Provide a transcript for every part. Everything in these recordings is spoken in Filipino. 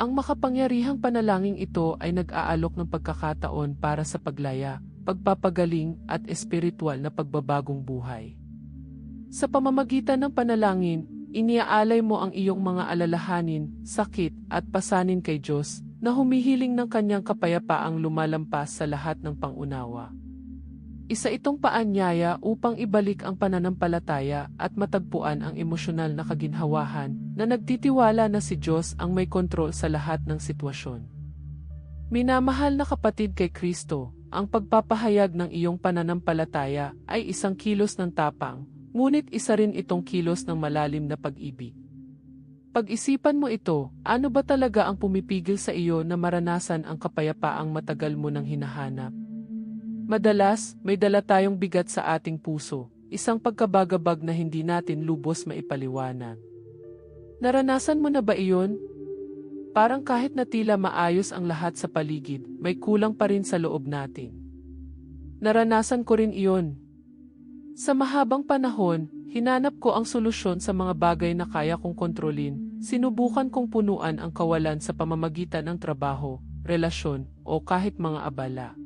Ang makapangyarihang panalangin ito ay nag-aalok ng pagkakataon para sa paglaya, pagpapagaling at espiritual na pagbabagong buhay. Sa pamamagitan ng panalangin, iniaalay mo ang iyong mga alalahanin, sakit at pasanin kay Diyos na humihiling ng kanyang kapayapaang lumalampas sa lahat ng pangunawa. Isa itong paanyaya upang ibalik ang pananampalataya at matagpuan ang emosyonal na kaginhawahan na nagtitiwala na si Diyos ang may kontrol sa lahat ng sitwasyon. Minamahal na kapatid kay Kristo, ang pagpapahayag ng iyong pananampalataya ay isang kilos ng tapang, ngunit isa rin itong kilos ng malalim na pag-ibig. Pag-isipan mo ito, ano ba talaga ang pumipigil sa iyo na maranasan ang kapayapaang matagal mo nang hinahanap? Madalas, may dala tayong bigat sa ating puso, isang pagkabagabag na hindi natin lubos maipaliwanag. Naranasan mo na ba iyon? Parang kahit na tila maayos ang lahat sa paligid, may kulang pa rin sa loob natin. Naranasan ko rin iyon. Sa mahabang panahon, hinanap ko ang solusyon sa mga bagay na kaya kong kontrolin, sinubukan kong punuan ang kawalan sa pamamagitan ng trabaho, relasyon, o kahit mga abala.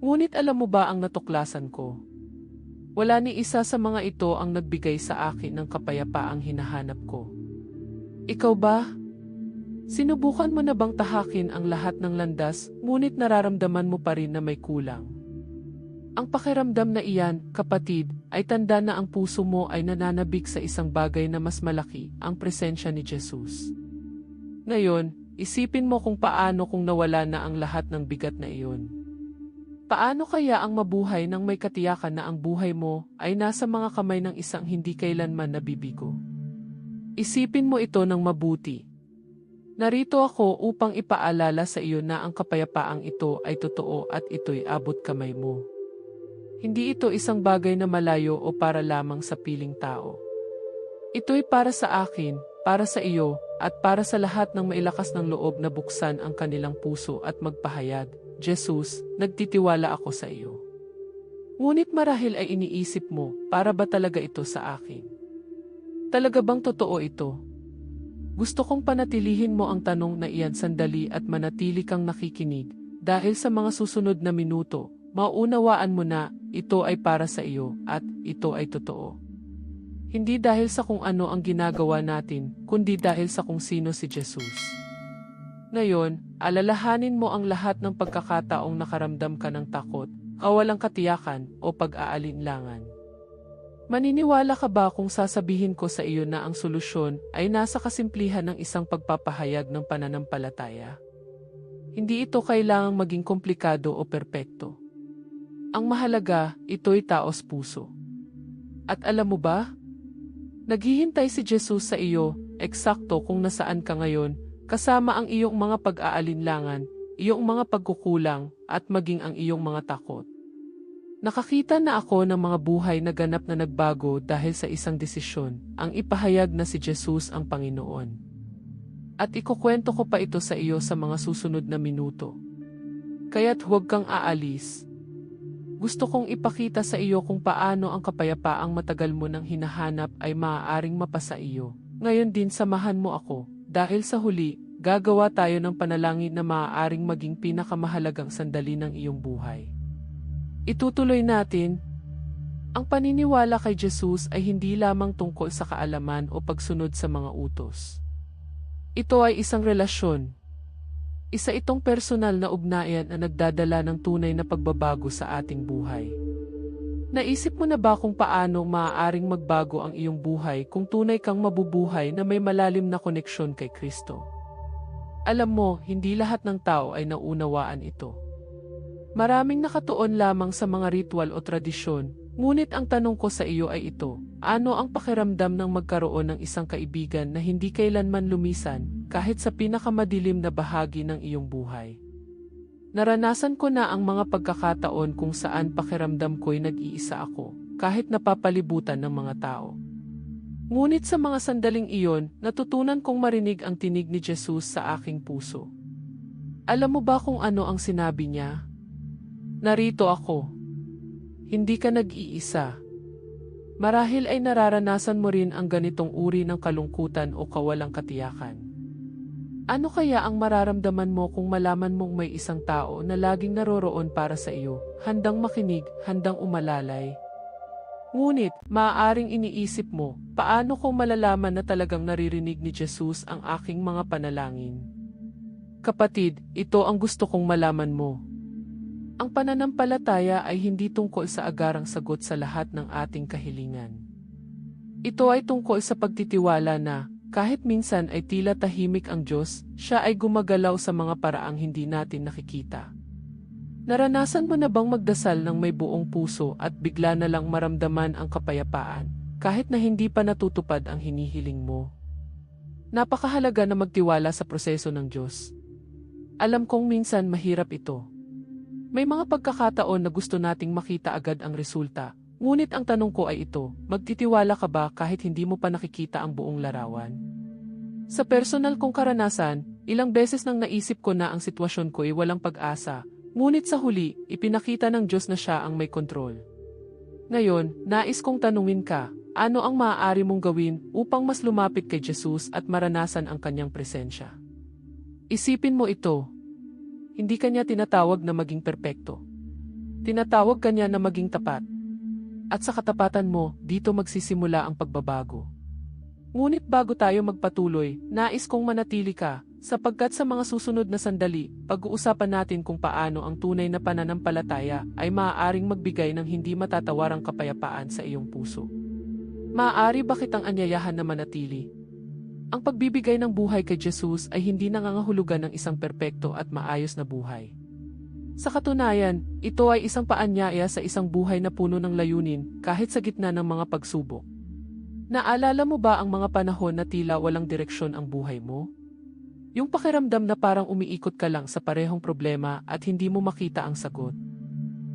Ngunit alam mo ba ang natuklasan ko? Wala ni isa sa mga ito ang nagbigay sa akin ng kapayapaang hinahanap ko. Ikaw ba? Sinubukan mo na bang tahakin ang lahat ng landas, ngunit nararamdaman mo pa rin na may kulang? Ang pakiramdam na iyan, kapatid, ay tanda na ang puso mo ay nananabik sa isang bagay na mas malaki, ang presensya ni Jesus. Ngayon, isipin mo kung paano kung nawala na ang lahat ng bigat na iyon. Paano kaya ang mabuhay ng may katiyakan na ang buhay mo ay nasa mga kamay ng isang hindi kailanman nabibigo? Isipin mo ito ng mabuti. Narito ako upang ipaalala sa iyo na ang kapayapaang ito ay totoo at ito'y abot kamay mo. Hindi ito isang bagay na malayo o para lamang sa piling tao. Ito'y para sa akin, para sa iyo, at para sa lahat ng mailakas ng loob na buksan ang kanilang puso at magpahayag, Jesus, nagtitiwala ako sa iyo. Ngunit marahil ay iniisip mo, para ba talaga ito sa akin? Talaga bang totoo ito? Gusto kong panatilihin mo ang tanong na iyan sandali at manatili kang nakikinig, dahil sa mga susunod na minuto, maunawaan mo na ito ay para sa iyo at ito ay totoo. Hindi dahil sa kung ano ang ginagawa natin, kundi dahil sa kung sino si Jesus. Ngayon, alalahanin mo ang lahat ng pagkakataong nakaramdam ka ng takot, kawalang katiyakan o pag-aalinlangan. Maniniwala ka ba kung sasabihin ko sa iyo na ang solusyon ay nasa kasimplihan ng isang pagpapahayag ng pananampalataya? Hindi ito kailangang maging komplikado o perpekto. Ang mahalaga, ito'y taos puso. At alam mo ba? Naghihintay si Jesus sa iyo, eksakto kung nasaan ka ngayon, kasama ang iyong mga pag-aalinlangan, iyong mga pagkukulang, at maging ang iyong mga takot. Nakakita na ako ng mga buhay na ganap na nagbago dahil sa isang desisyon, ang ipahayag na si Jesus ang Panginoon. At ikukwento ko pa ito sa iyo sa mga susunod na minuto. Kaya't huwag kang aalis. Gusto kong ipakita sa iyo kung paano ang kapayapaang matagal mo nang hinahanap ay maaaring mapasa iyo. Ngayon din samahan mo ako, dahil sa huli, gagawa tayo ng panalangin na maaaring maging pinakamahalagang sandali ng iyong buhay. Itutuloy natin, ang paniniwala kay Jesus ay hindi lamang tungkol sa kaalaman o pagsunod sa mga utos. Ito ay isang relasyon. Isa itong personal na ugnayan na nagdadala ng tunay na pagbabago sa ating buhay. Naisip mo na ba kung paano maaaring magbago ang iyong buhay kung tunay kang mabubuhay na may malalim na koneksyon kay Kristo? Alam mo, hindi lahat ng tao ay naunawaan ito. Maraming nakatuon lamang sa mga ritual o tradisyon, ngunit ang tanong ko sa iyo ay ito, ano ang pakiramdam ng magkaroon ng isang kaibigan na hindi kailanman lumisan kahit sa pinakamadilim na bahagi ng iyong buhay? Naranasan ko na ang mga pagkakataon kung saan pakiramdam ko'y nag-iisa ako, kahit napapalibutan ng mga tao. Ngunit sa mga sandaling iyon, natutunan kong marinig ang tinig ni Jesus sa aking puso. Alam mo ba kung ano ang sinabi niya? Narito ako. Hindi ka nag-iisa. Marahil ay nararanasan mo rin ang ganitong uri ng kalungkutan o kawalang katiyakan. Ano kaya ang mararamdaman mo kung malaman mong may isang tao na laging naroroon para sa iyo, handang makinig, handang umalalay? Ngunit, maaaring iniisip mo, paano kung malalaman na talagang naririnig ni Jesus ang aking mga panalangin? Kapatid, ito ang gusto kong malaman mo. Ang pananampalataya ay hindi tungkol sa agarang sagot sa lahat ng ating kahilingan. Ito ay tungkol sa pagtitiwala na, kahit minsan ay tila tahimik ang Diyos, siya ay gumagalaw sa mga paraang hindi natin nakikita. Naranasan mo na bang magdasal ng may buong puso at bigla na lang maramdaman ang kapayapaan, kahit na hindi pa natutupad ang hinihiling mo? Napakahalaga na magtiwala sa proseso ng Diyos. Alam kong minsan mahirap ito. May mga pagkakataon na gusto nating makita agad ang resulta, ngunit ang tanong ko ay ito, magtitiwala ka ba kahit hindi mo pa nakikita ang buong larawan? Sa personal kong karanasan, ilang beses nang naisip ko na ang sitwasyon ko ay walang pag-asa, Ngunit sa huli, ipinakita ng Diyos na siya ang may kontrol. Ngayon, nais kong tanungin ka, ano ang maaari mong gawin upang mas lumapit kay Jesus at maranasan ang kanyang presensya? Isipin mo ito. Hindi kanya tinatawag na maging perpekto. Tinatawag kanya na maging tapat. At sa katapatan mo, dito magsisimula ang pagbabago. Ngunit bago tayo magpatuloy, nais kong manatili ka, Sapagkat sa mga susunod na sandali, pag-uusapan natin kung paano ang tunay na pananampalataya ay maaaring magbigay ng hindi matatawarang kapayapaan sa iyong puso. Maaari ba kitang anyayahan na manatili? Ang pagbibigay ng buhay kay Jesus ay hindi nangangahulugan ng isang perpekto at maayos na buhay. Sa katunayan, ito ay isang paanyaya sa isang buhay na puno ng layunin kahit sa gitna ng mga pagsubok. Naalala mo ba ang mga panahon na tila walang direksyon ang buhay mo? Yung pakiramdam na parang umiikot ka lang sa parehong problema at hindi mo makita ang sagot.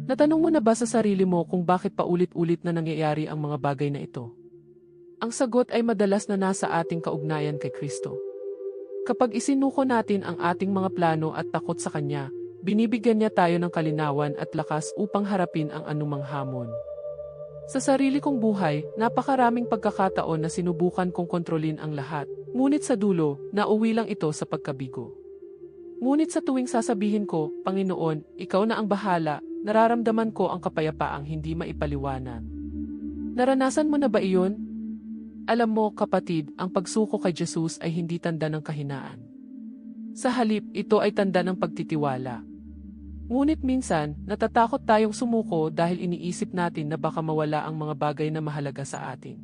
Natanong mo na ba sa sarili mo kung bakit paulit-ulit na nangyayari ang mga bagay na ito? Ang sagot ay madalas na nasa ating kaugnayan kay Kristo. Kapag isinuko natin ang ating mga plano at takot sa Kanya, binibigyan niya tayo ng kalinawan at lakas upang harapin ang anumang hamon. Sa sarili kong buhay, napakaraming pagkakataon na sinubukan kong kontrolin ang lahat, ngunit sa dulo, nauwi lang ito sa pagkabigo. Ngunit sa tuwing sasabihin ko, Panginoon, ikaw na ang bahala, nararamdaman ko ang kapayapaang hindi maipaliwanag. Naranasan mo na ba iyon? Alam mo, kapatid, ang pagsuko kay Jesus ay hindi tanda ng kahinaan. Sa halip, ito ay tanda ng pagtitiwala. Ngunit minsan, natatakot tayong sumuko dahil iniisip natin na baka mawala ang mga bagay na mahalaga sa atin.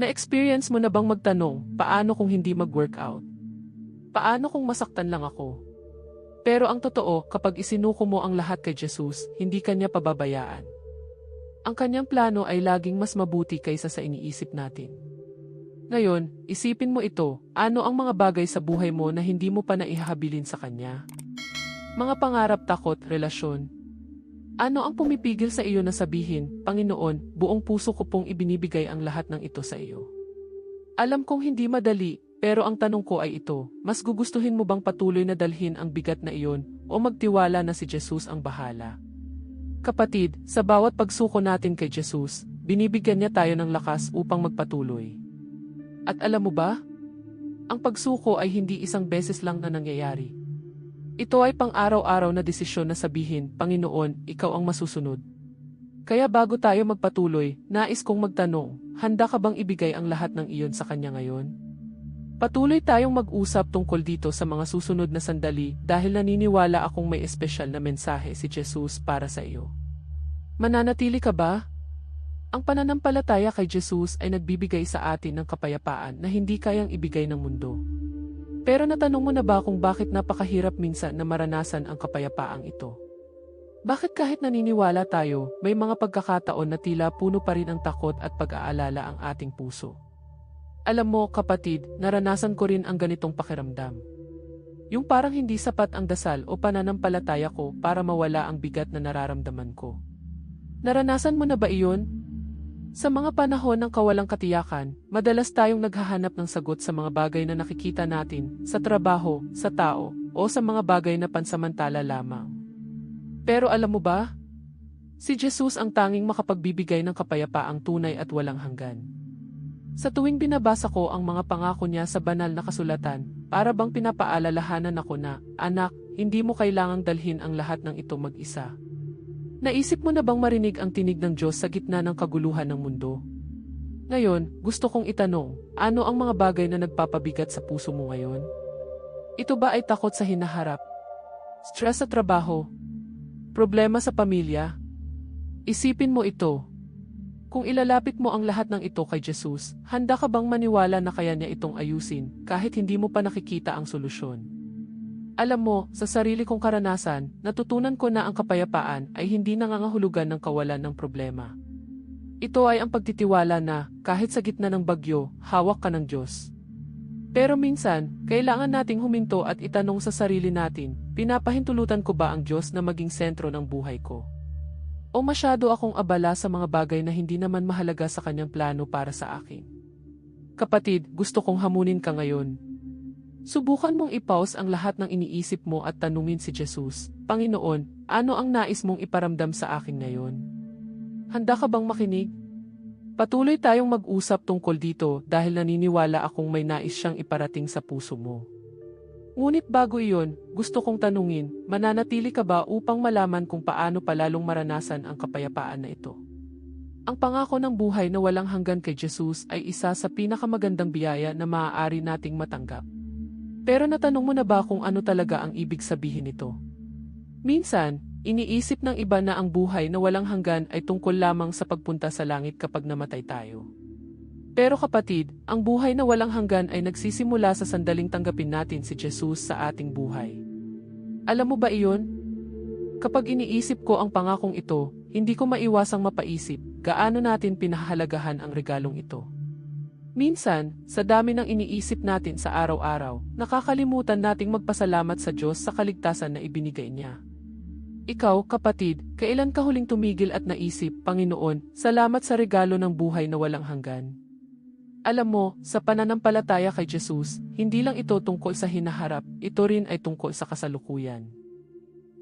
Na-experience mo na bang magtanong, paano kung hindi mag-workout? Paano kung masaktan lang ako? Pero ang totoo, kapag isinuko mo ang lahat kay Jesus, hindi kanya pababayaan. Ang kanyang plano ay laging mas mabuti kaysa sa iniisip natin. Ngayon, isipin mo ito, ano ang mga bagay sa buhay mo na hindi mo pa naihahabilin sa kanya? Mga pangarap, takot, relasyon. Ano ang pumipigil sa iyo na sabihin, Panginoon, buong puso ko pong ibinibigay ang lahat ng ito sa iyo? Alam kong hindi madali, pero ang tanong ko ay ito, mas gugustuhin mo bang patuloy na dalhin ang bigat na iyon o magtiwala na si Jesus ang bahala? Kapatid, sa bawat pagsuko natin kay Jesus, binibigyan niya tayo ng lakas upang magpatuloy. At alam mo ba? Ang pagsuko ay hindi isang beses lang na nangyayari. Ito ay pang-araw-araw na desisyon na sabihin, Panginoon, ikaw ang masusunod. Kaya bago tayo magpatuloy, nais kong magtanong, handa ka bang ibigay ang lahat ng iyon sa Kanya ngayon? Patuloy tayong mag-usap tungkol dito sa mga susunod na sandali dahil naniniwala akong may espesyal na mensahe si Jesus para sa iyo. Mananatili ka ba? Ang pananampalataya kay Jesus ay nagbibigay sa atin ng kapayapaan na hindi kayang ibigay ng mundo. Pero natanong mo na ba kung bakit napakahirap minsan na maranasan ang kapayapaang ito? Bakit kahit naniniwala tayo, may mga pagkakataon na tila puno pa rin ang takot at pag-aalala ang ating puso? Alam mo, kapatid, naranasan ko rin ang ganitong pakiramdam. Yung parang hindi sapat ang dasal o pananampalataya ko para mawala ang bigat na nararamdaman ko. Naranasan mo na ba iyon? Sa mga panahon ng kawalang katiyakan, madalas tayong naghahanap ng sagot sa mga bagay na nakikita natin, sa trabaho, sa tao, o sa mga bagay na pansamantala lamang. Pero alam mo ba? Si Jesus ang tanging makapagbibigay ng kapayapaang tunay at walang hanggan. Sa tuwing binabasa ko ang mga pangako niya sa banal na kasulatan, para bang pinapaalalahanan ako na, anak, hindi mo kailangang dalhin ang lahat ng ito mag-isa. Naisip mo na bang marinig ang tinig ng Diyos sa gitna ng kaguluhan ng mundo? Ngayon, gusto kong itanong, ano ang mga bagay na nagpapabigat sa puso mo ngayon? Ito ba ay takot sa hinaharap? Stress sa trabaho? Problema sa pamilya? Isipin mo ito. Kung ilalapit mo ang lahat ng ito kay Jesus, handa ka bang maniwala na kaya niya itong ayusin kahit hindi mo pa nakikita ang solusyon? Alam mo, sa sarili kong karanasan, natutunan ko na ang kapayapaan ay hindi nangangahulugan ng kawalan ng problema. Ito ay ang pagtitiwala na, kahit sa gitna ng bagyo, hawak ka ng Diyos. Pero minsan, kailangan nating huminto at itanong sa sarili natin, pinapahintulutan ko ba ang Diyos na maging sentro ng buhay ko? O masyado akong abala sa mga bagay na hindi naman mahalaga sa kanyang plano para sa akin? Kapatid, gusto kong hamunin ka ngayon, Subukan mong ipause ang lahat ng iniisip mo at tanungin si Jesus, Panginoon, ano ang nais mong iparamdam sa akin ngayon? Handa ka bang makinig? Patuloy tayong mag-usap tungkol dito dahil naniniwala akong may nais siyang iparating sa puso mo. Ngunit bago iyon, gusto kong tanungin, mananatili ka ba upang malaman kung paano palalong maranasan ang kapayapaan na ito? Ang pangako ng buhay na walang hanggan kay Jesus ay isa sa pinakamagandang biyaya na maaari nating matanggap. Pero natanong mo na ba kung ano talaga ang ibig sabihin nito? Minsan, iniisip ng iba na ang buhay na walang hanggan ay tungkol lamang sa pagpunta sa langit kapag namatay tayo. Pero kapatid, ang buhay na walang hanggan ay nagsisimula sa sandaling tanggapin natin si Jesus sa ating buhay. Alam mo ba iyon? Kapag iniisip ko ang pangakong ito, hindi ko maiwasang mapaisip gaano natin pinahahalagahan ang regalong ito. Minsan, sa dami ng iniisip natin sa araw-araw, nakakalimutan nating magpasalamat sa Diyos sa kaligtasan na ibinigay niya. Ikaw, kapatid, kailan ka huling tumigil at naisip, Panginoon, salamat sa regalo ng buhay na walang hanggan? Alam mo, sa pananampalataya kay Jesus, hindi lang ito tungkol sa hinaharap, ito rin ay tungkol sa kasalukuyan.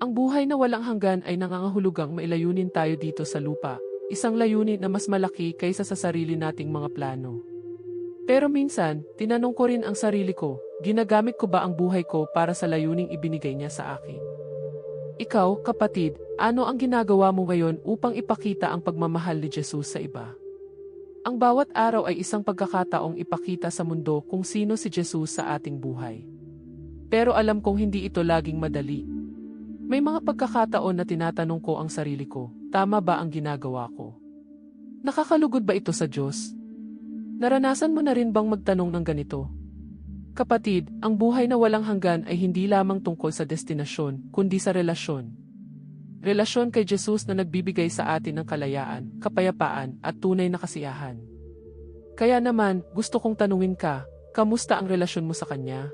Ang buhay na walang hanggan ay nangangahulugang mailayunin tayo dito sa lupa, isang layunin na mas malaki kaysa sa sarili nating mga plano. Pero minsan, tinanong ko rin ang sarili ko, ginagamit ko ba ang buhay ko para sa layuning ibinigay niya sa akin? Ikaw, kapatid, ano ang ginagawa mo ngayon upang ipakita ang pagmamahal ni Jesus sa iba? Ang bawat araw ay isang pagkakataong ipakita sa mundo kung sino si Jesus sa ating buhay. Pero alam kong hindi ito laging madali. May mga pagkakataon na tinatanong ko ang sarili ko, tama ba ang ginagawa ko? Nakakalugod ba ito sa Diyos? Naranasan mo na rin bang magtanong ng ganito? Kapatid, ang buhay na walang hanggan ay hindi lamang tungkol sa destinasyon, kundi sa relasyon. Relasyon kay Jesus na nagbibigay sa atin ng kalayaan, kapayapaan, at tunay na kasiyahan. Kaya naman, gusto kong tanungin ka, kamusta ang relasyon mo sa Kanya?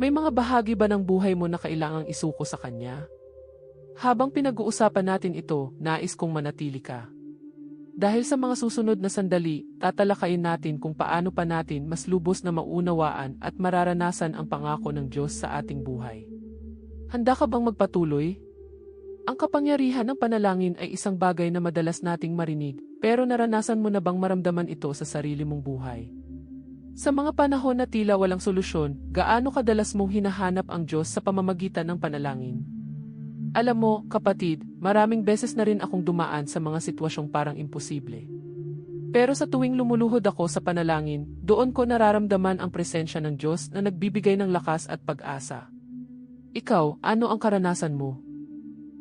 May mga bahagi ba ng buhay mo na kailangang isuko sa Kanya? Habang pinag-uusapan natin ito, nais kong manatili ka. Dahil sa mga susunod na sandali, tatalakayin natin kung paano pa natin mas lubos na maunawaan at mararanasan ang pangako ng Diyos sa ating buhay. Handa ka bang magpatuloy? Ang kapangyarihan ng panalangin ay isang bagay na madalas nating marinig, pero naranasan mo na bang maramdaman ito sa sarili mong buhay? Sa mga panahon na tila walang solusyon, gaano kadalas mong hinahanap ang Diyos sa pamamagitan ng panalangin? Alam mo, kapatid, maraming beses na rin akong dumaan sa mga sitwasyong parang imposible. Pero sa tuwing lumuluhod ako sa panalangin, doon ko nararamdaman ang presensya ng Diyos na nagbibigay ng lakas at pag-asa. Ikaw, ano ang karanasan mo?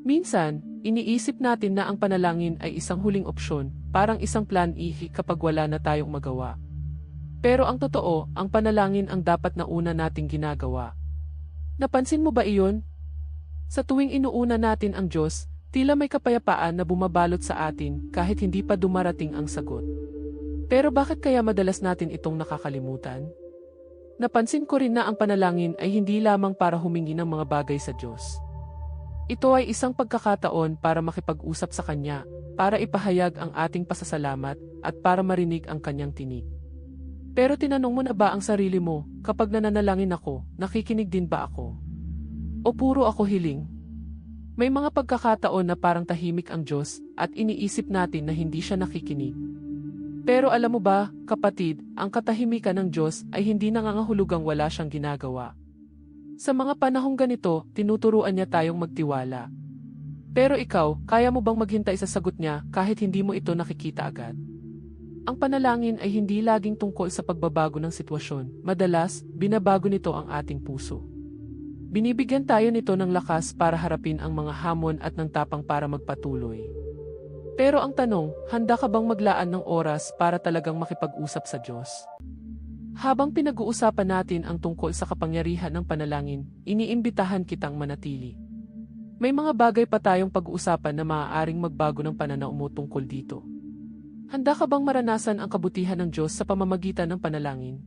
Minsan, iniisip natin na ang panalangin ay isang huling opsyon, parang isang plan E kapag wala na tayong magawa. Pero ang totoo, ang panalangin ang dapat na una nating ginagawa. Napansin mo ba iyon? Sa tuwing inuuna natin ang Diyos, tila may kapayapaan na bumabalot sa atin kahit hindi pa dumarating ang sagot. Pero bakit kaya madalas natin itong nakakalimutan? Napansin ko rin na ang panalangin ay hindi lamang para humingi ng mga bagay sa Diyos. Ito ay isang pagkakataon para makipag-usap sa Kanya, para ipahayag ang ating pasasalamat, at para marinig ang Kanyang tinig. Pero tinanong mo na ba ang sarili mo, kapag nananalangin ako, nakikinig din ba ako? O puro ako hiling? May mga pagkakataon na parang tahimik ang Diyos at iniisip natin na hindi siya nakikinig. Pero alam mo ba, kapatid, ang katahimikan ng Diyos ay hindi nangangahulugang wala siyang ginagawa. Sa mga panahong ganito, tinuturuan niya tayong magtiwala. Pero ikaw, kaya mo bang maghintay sa sagot niya kahit hindi mo ito nakikita agad? Ang panalangin ay hindi laging tungkol sa pagbabago ng sitwasyon. Madalas, binabago nito ang ating puso. Binibigyan tayo nito ng lakas para harapin ang mga hamon at ng tapang para magpatuloy. Pero ang tanong, handa ka bang maglaan ng oras para talagang makipag-usap sa Diyos? Habang pinag-uusapan natin ang tungkol sa kapangyarihan ng panalangin, iniimbitahan kitang manatili. May mga bagay pa tayong pag-uusapan na maaaring magbago ng pananaw mo tungkol dito. Handa ka bang maranasan ang kabutihan ng Diyos sa pamamagitan ng panalangin?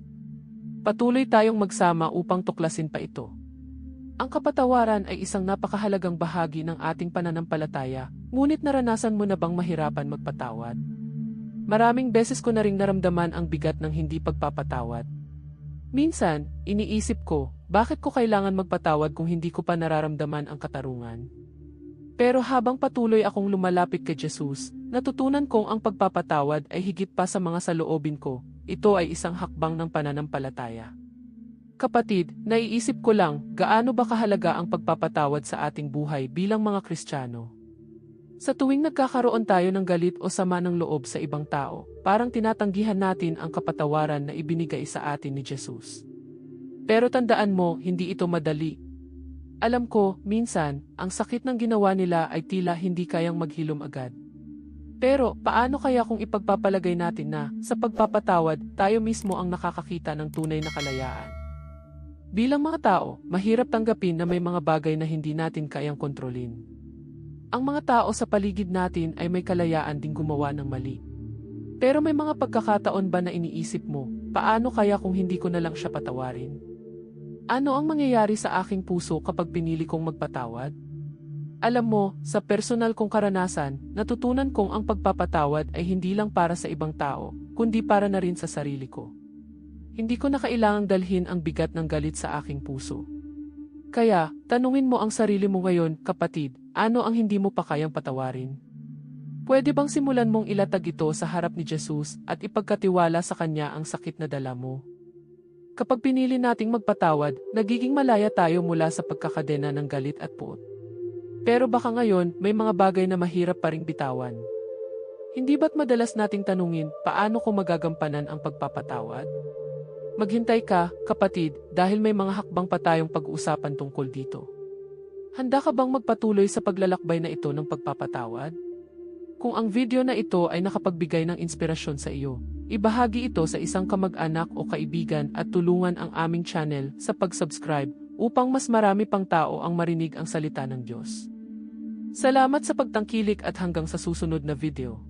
Patuloy tayong magsama upang tuklasin pa ito. Ang kapatawaran ay isang napakahalagang bahagi ng ating pananampalataya, ngunit naranasan mo na bang mahirapan magpatawad? Maraming beses ko na ring naramdaman ang bigat ng hindi pagpapatawad. Minsan, iniisip ko, bakit ko kailangan magpatawad kung hindi ko pa nararamdaman ang katarungan? Pero habang patuloy akong lumalapit kay Jesus, natutunan kong ang pagpapatawad ay higit pa sa mga saloobin ko. Ito ay isang hakbang ng pananampalataya. Kapatid, naiisip ko lang, gaano ba kahalaga ang pagpapatawad sa ating buhay bilang mga Kristiyano? Sa tuwing nagkakaroon tayo ng galit o sama ng loob sa ibang tao, parang tinatanggihan natin ang kapatawaran na ibinigay sa atin ni Jesus. Pero tandaan mo, hindi ito madali. Alam ko, minsan, ang sakit ng ginawa nila ay tila hindi kayang maghilom agad. Pero, paano kaya kung ipagpapalagay natin na, sa pagpapatawad, tayo mismo ang nakakakita ng tunay na kalayaan? Bilang mga tao, mahirap tanggapin na may mga bagay na hindi natin kayang kontrolin. Ang mga tao sa paligid natin ay may kalayaan ding gumawa ng mali. Pero may mga pagkakataon ba na iniisip mo, paano kaya kung hindi ko na lang siya patawarin? Ano ang mangyayari sa aking puso kapag pinili kong magpatawad? Alam mo, sa personal kong karanasan, natutunan kong ang pagpapatawad ay hindi lang para sa ibang tao, kundi para na rin sa sarili ko. Hindi ko na kailangang dalhin ang bigat ng galit sa aking puso. Kaya, tanungin mo ang sarili mo ngayon, kapatid, ano ang hindi mo pa kayang patawarin? Pwede bang simulan mong ilatag ito sa harap ni Jesus at ipagkatiwala sa Kanya ang sakit na dala mo? Kapag pinili nating magpatawad, nagiging malaya tayo mula sa pagkakadena ng galit at puot. Pero baka ngayon, may mga bagay na mahirap pa ring bitawan. Hindi ba't madalas nating tanungin, paano ko magagampanan ang pagpapatawad? Maghintay ka, kapatid, dahil may mga hakbang pa tayong pag-uusapan tungkol dito. Handa ka bang magpatuloy sa paglalakbay na ito ng pagpapatawad? Kung ang video na ito ay nakapagbigay ng inspirasyon sa iyo, ibahagi ito sa isang kamag-anak o kaibigan at tulungan ang aming channel sa pag-subscribe upang mas marami pang tao ang marinig ang salita ng Diyos. Salamat sa pagtangkilik at hanggang sa susunod na video.